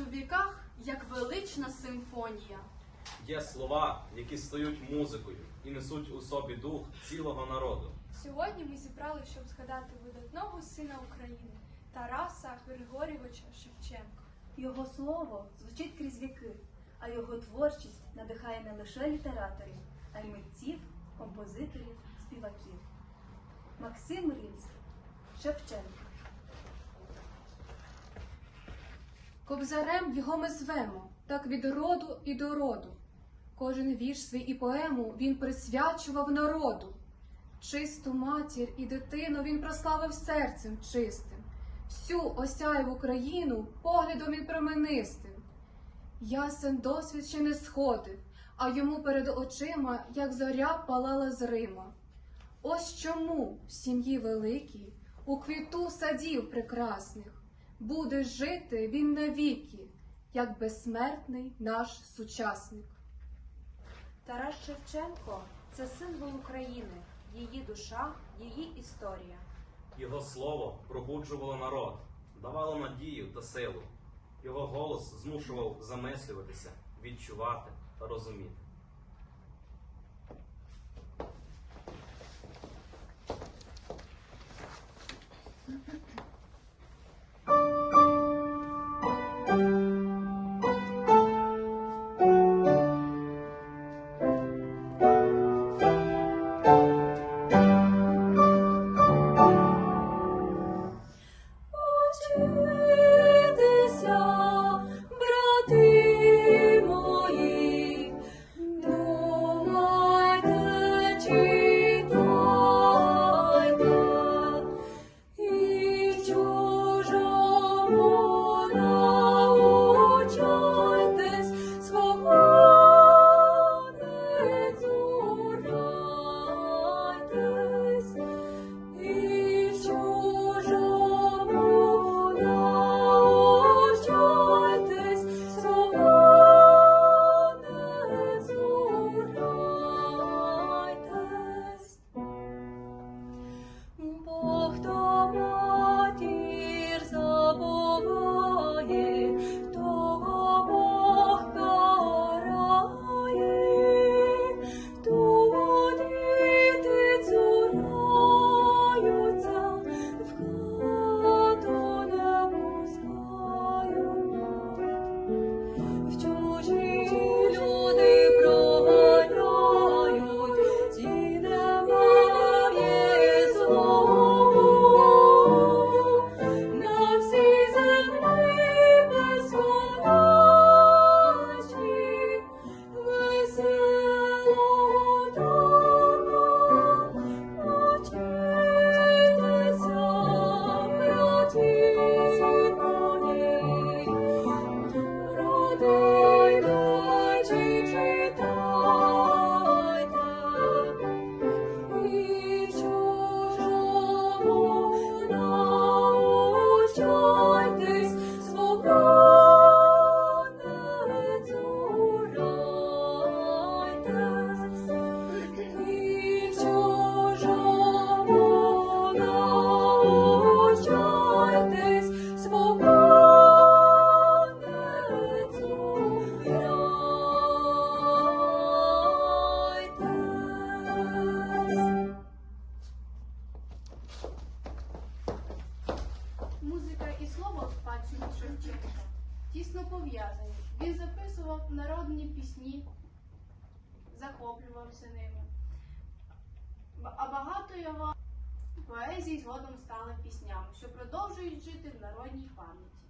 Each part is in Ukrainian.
звучать у віках, як велична симфонія. Є слова, які стають музикою і несуть у собі дух цілого народу. Сьогодні ми зібрали, щоб згадати видатного сина України Тараса Григорійовича Шевченка. Його слово звучить крізь віки, а його творчість надихає не лише літераторів, а й митців, композиторів, співаків. Максим Рільський, Шевченко. Кобзарем його ми звемо, так від роду і до роду. Кожен вірш свій і поему він присвячував народу. Чисту матір і дитину він прославив серцем чистим. Всю осяяв Україну поглядом він променистим. Ясен досвід ще не сходив, а йому перед очима, як зоря, палала з Рима. Ось чому в сім'ї великій, у квіту садів прекрасних, буде жити він навіки, як безсмертний наш сучасник. Тарас Шевченко це символ України, її душа, її історія. Його слово пробуджувало народ, давало надію та силу. Його голос змушував замислюватися, відчувати та розуміти. Учитися, поезій згодом стали піснями, що продовжують жити в народній пам'яті.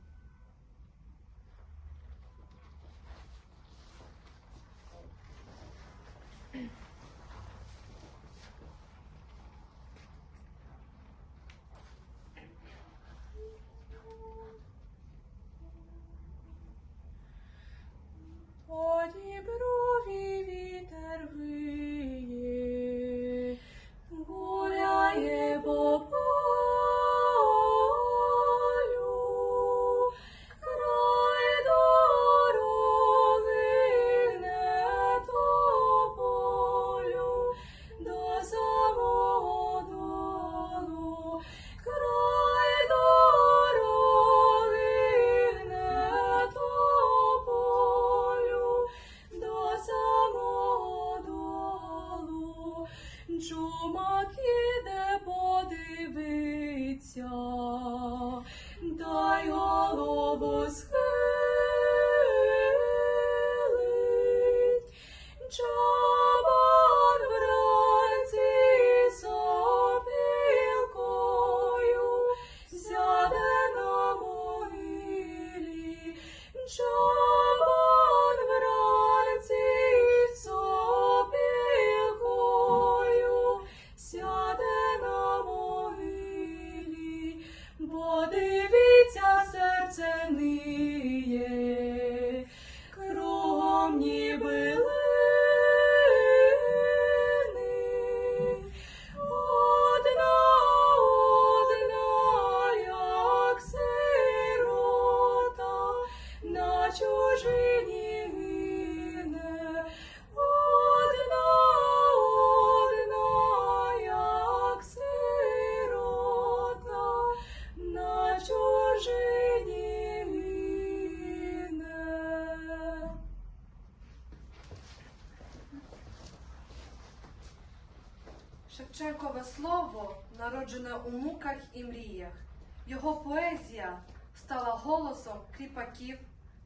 Стала голосом кріпаків,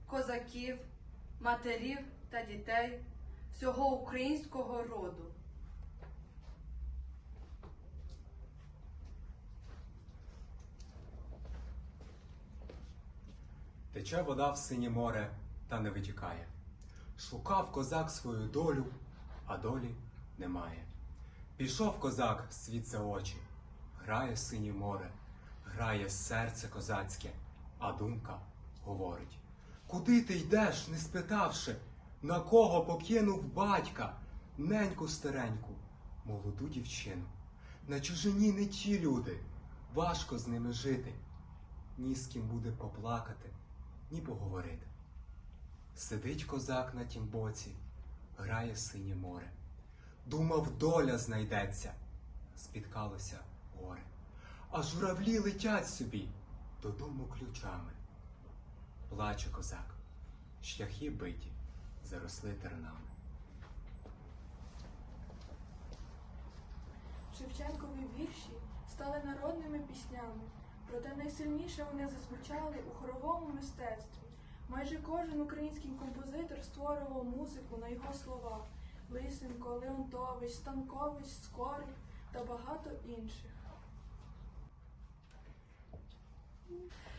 козаків, матерів та дітей всього українського роду. Тече вода в синє море та не витікає. Шукав козак свою долю, а долі немає. Пішов козак світ за очі, грає синє море, грає серце козацьке, а думка говорить. Куди ти йдеш, не спитавши, на кого покинув батька, неньку стареньку, молоду дівчину. На чужині не ті люди, важко з ними жити, ні з ким буде поплакати, ні поговорити. Сидить козак на тім боці, грає синє море. Думав, доля знайдеться, спіткалося горе. А журавлі летять собі додому ключами. Плаче козак, шляхи биті, заросли тернами. Шевченкові вірші стали народними піснями, проте найсильніше вони зазвучали у хоровому мистецтві. Майже кожен український композитор створював музику на його слова Лисенко, Леонтович, Станкович, Скорик та багато інших. Thank you.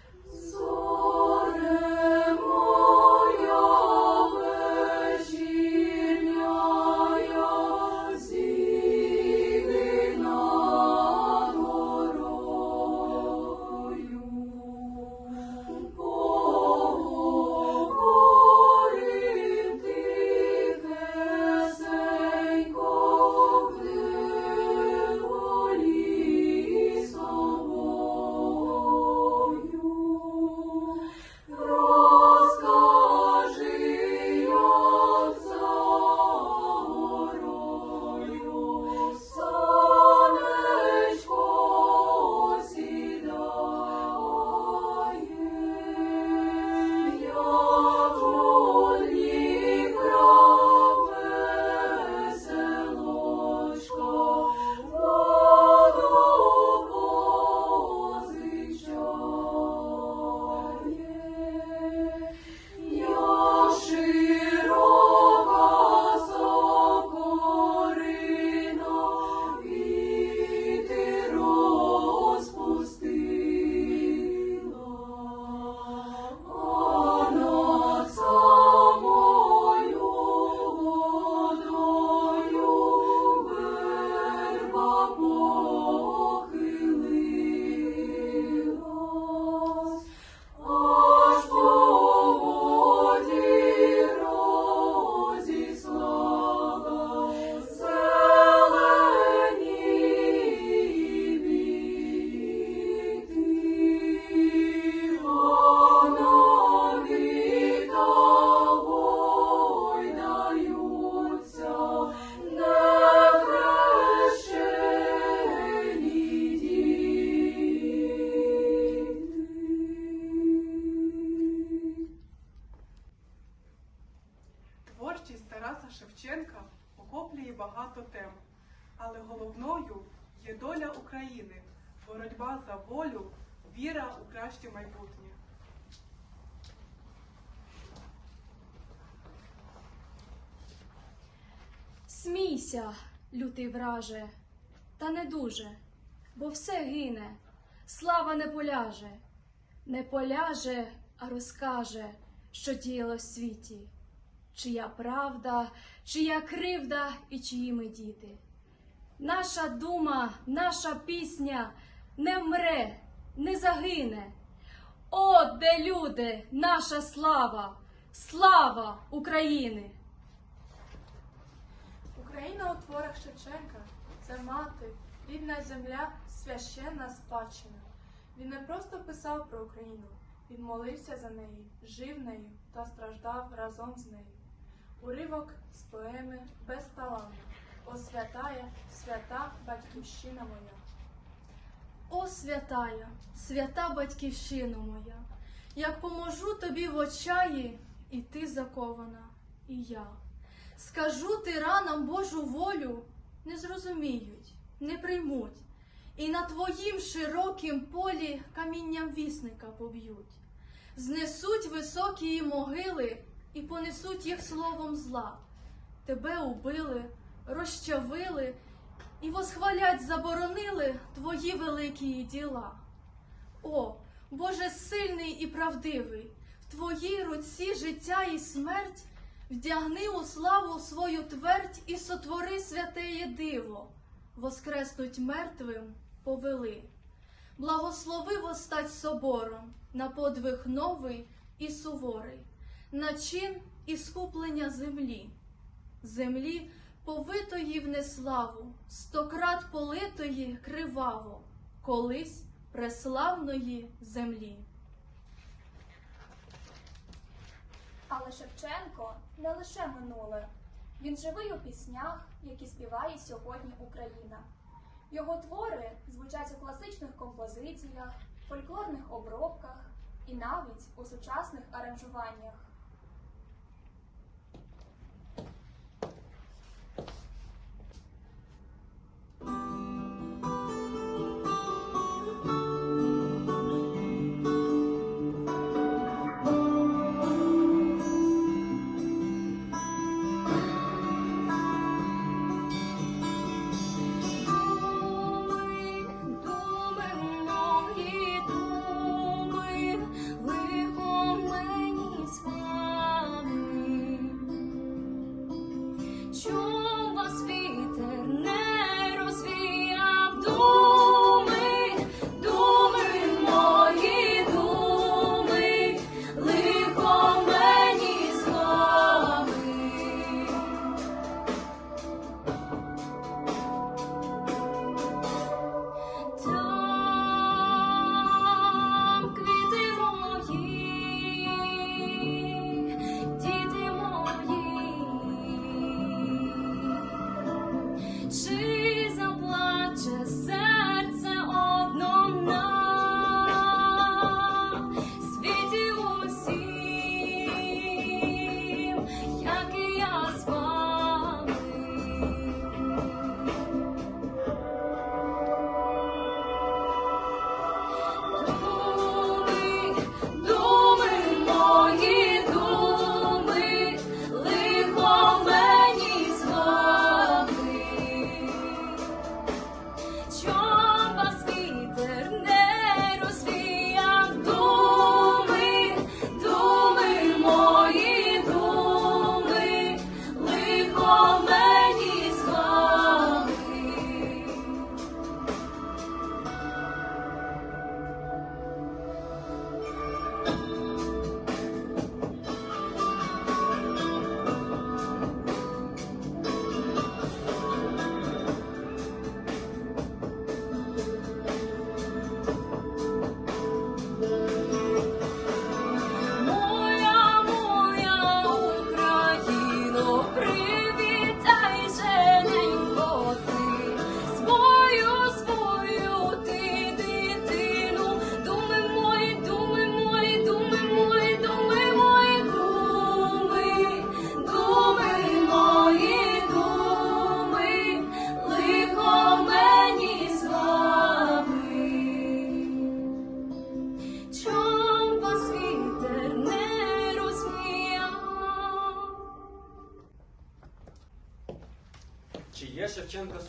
Але головною є доля України, боротьба за волю, віра у краще майбутнє. Смійся, лютий враже, та не дуже, бо все гине, слава не поляже, не поляже, а розкаже, що діяло в світі, чия правда, чия кривда і чиї ми діти. Наша дума, наша пісня не вмре, не загине. О, де люди, наша слава, слава України! Україна у творах Шевченка це мати, рідна земля, священна спадщина. Він не просто писав про Україну, він молився за неї, жив нею та страждав разом з нею. Уривок з поеми без таланту. О святая, свята батьківщина моя. О, святая, свята батьківщина моя, як поможу тобі в очаї, і ти закована, і я. Скажу тиранам Божу волю, не зрозуміють, не приймуть, і на твоїм широкім полі камінням вісника поб'ють. Знесуть високі могили і понесуть їх словом зла. Тебе убили, розчавили і восхвалять заборонили твої великі діла. О, Боже сильний і правдивий, в твоїй руці життя і смерть, вдягни у славу свою твердь і сотвори святеє диво, воскреснуть мертвим повели. Благослови постать собором на подвиг новий і суворий, на чин і скуплення землі, землі повитої в неславу, стократ политої криваво, колись преславної землі. Але Шевченко не лише минуле. Він живий у піснях, які співає сьогодні Україна. Його твори звучать у класичних композиціях, фольклорних обробках і навіть у сучасних аранжуваннях.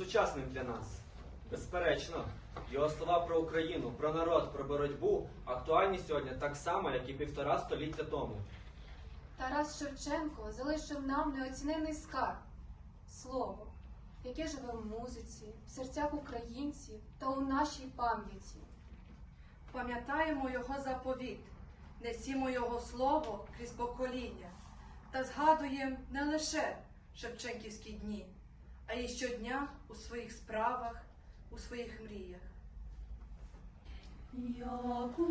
Сучасним для нас? Безперечно, його слова про Україну, про народ, про боротьбу актуальні сьогодні так само, як і півтора століття тому. Тарас Шевченко залишив нам неоцінений скарб слово, яке живе в музиці, в серцях українців та у нашій пам'яті. Пам'ятаємо його заповіт, несімо його слово крізь покоління та згадуємо не лише Шевченківські дні, а й щодня у своїх справах, у своїх мріях. Як у